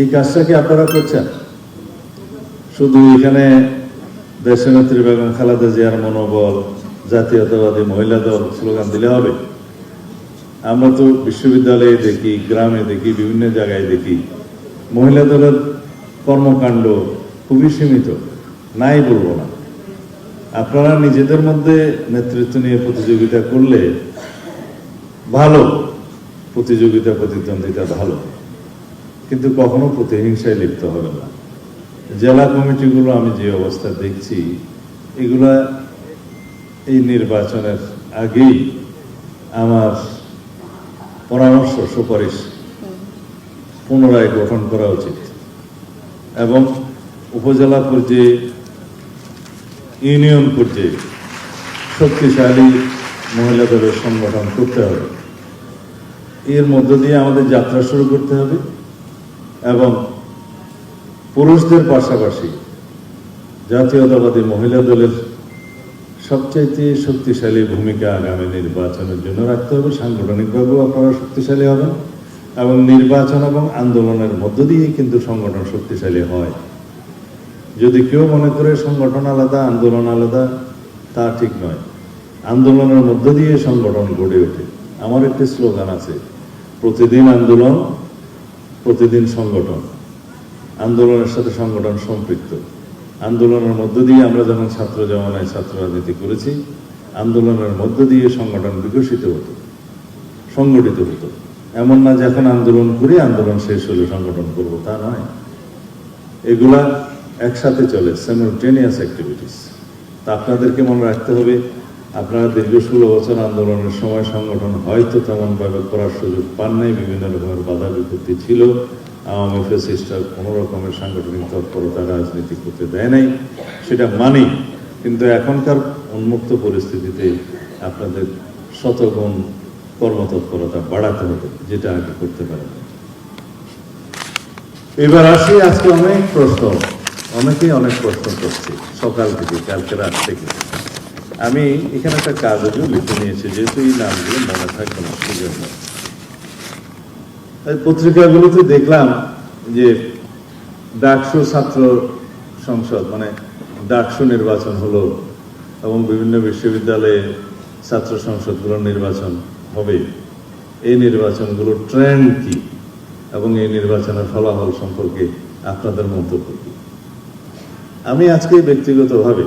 এই কাজটা কি আপনারা করছেন? শুধু এখানে দেশনেত্রী বেগম খালেদা জিয়ার মনোবল, জাতীয়তাবাদী মহিলা দল স্লোগান দিলে হবে? আমরা তো বিশ্ববিদ্যালয়ে দেখি, গ্রামে দেখি, বিভিন্ন জায়গায় দেখি, মহিলা দলের কর্মকাণ্ড খুবই সীমিত, নাই বলব না। আপনারা নিজেদের মধ্যে নেতৃত্ব নিয়ে প্রতিযোগিতা করলে ভালো, প্রতিযোগিতা প্রতিদ্বন্দ্বিতা ভালো। কিন্তু কখনো প্রতিহিংসায় লিপ্ত হবে না। জেলা কমিটিগুলো আমি যে অবস্থা দেখছি, এগুলা এই নির্বাচনের আগেই আমার পরামর্শ, সুপারিশ পুনরায় গঠন করা উচিত। এবং উপজেলা পর্যায়ে, ইউনিয়ন পর্যায়ে শক্তিশালী মহিলা দলের সংগঠন করতে হবে। এর মধ্য দিয়ে আমাদের যাত্রা শুরু করতে হবে। এবং পুরুষদের পাশাপাশি জাতীয়তাবাদী মহিলা দলের সবচাইতে শক্তিশালী ভূমিকা আগামী নির্বাচনের জন্য রাখতে হবে। সাংগঠনিকভাবেও আপনারা শক্তিশালী হবেন এবং নির্বাচন এবং আন্দোলনের মধ্য দিয়ে কিন্তু সংগঠন শক্তিশালী হয়। যদি কেউ মনে করে সংগঠন আলাদা, আন্দোলন আলাদা, তা ঠিক নয়। আন্দোলনের মধ্য দিয়ে সংগঠন গড়ে ওঠে। আমার একটি স্লোগান আছে, প্রতিদিন আন্দোলন প্রতিদিন সংগঠন। আন্দোলনের সাথে সংগঠন সম্পৃক্ত। আন্দোলনের মধ্য দিয়ে আমরা যখন ছাত্র জমানায় ছাত্র রাজনীতি করেছি, আন্দোলনের মধ্য দিয়ে সংগঠন বিকশিত হতো, সংগঠিত হতো। এমন না যে এখন আন্দোলন করে আন্দোলন শেষ হলে সংগঠন করব তা নয়। এগুলা একসাথে চলে সেমultaneous অ্যাক্টিভিটিস তা আপনাদেরকে মনে রাখতে হবে আপনারা দীর্ঘ ষোলো বছর আন্দোলনের সময় সংগঠন হয়তো তেমনভাবে করার সুযোগ পান নাই, বিভিন্ন রকমের বাধা বিপত্তি ছিল। আওয়ামী ফেসিস্টার কোনো রকমের সাংগঠনিক তৎপরতা রাজনীতি করতে দেয় নাই, সেটা মানি। কিন্তু এখনকার উন্মুক্ত পরিস্থিতিতে আপনাদের শতগুণ কর্মতৎপরতা বাড়াতে হবে, যেটা আগে করতে পারেন এবার আসি, আজকে অনেক প্রশ্ন, অনেকেই অনেক প্রশ্ন করছে, সকাল থেকে, কালকে রাত থেকে। আমি এখানে একটা কাগজও লিখে নিয়েছি, যেহেতু এই নামগুলো মনে থাকবে না সেজন্য পত্রিকাগুলোতে দেখলাম যে ডাকসু ছাত্র সংসদ মানে ডাকসু নির্বাচন হলো এবং বিভিন্ন বিশ্ববিদ্যালয়ে ছাত্র সংসদগুলোর নির্বাচন হবে। এই নির্বাচনগুলোর ট্রেন্ড কি? এবং এই নির্বাচনের ফলাফল সম্পর্কে আপনাদের মন্তব্য কি? আমি আজকে ব্যক্তিগতভাবে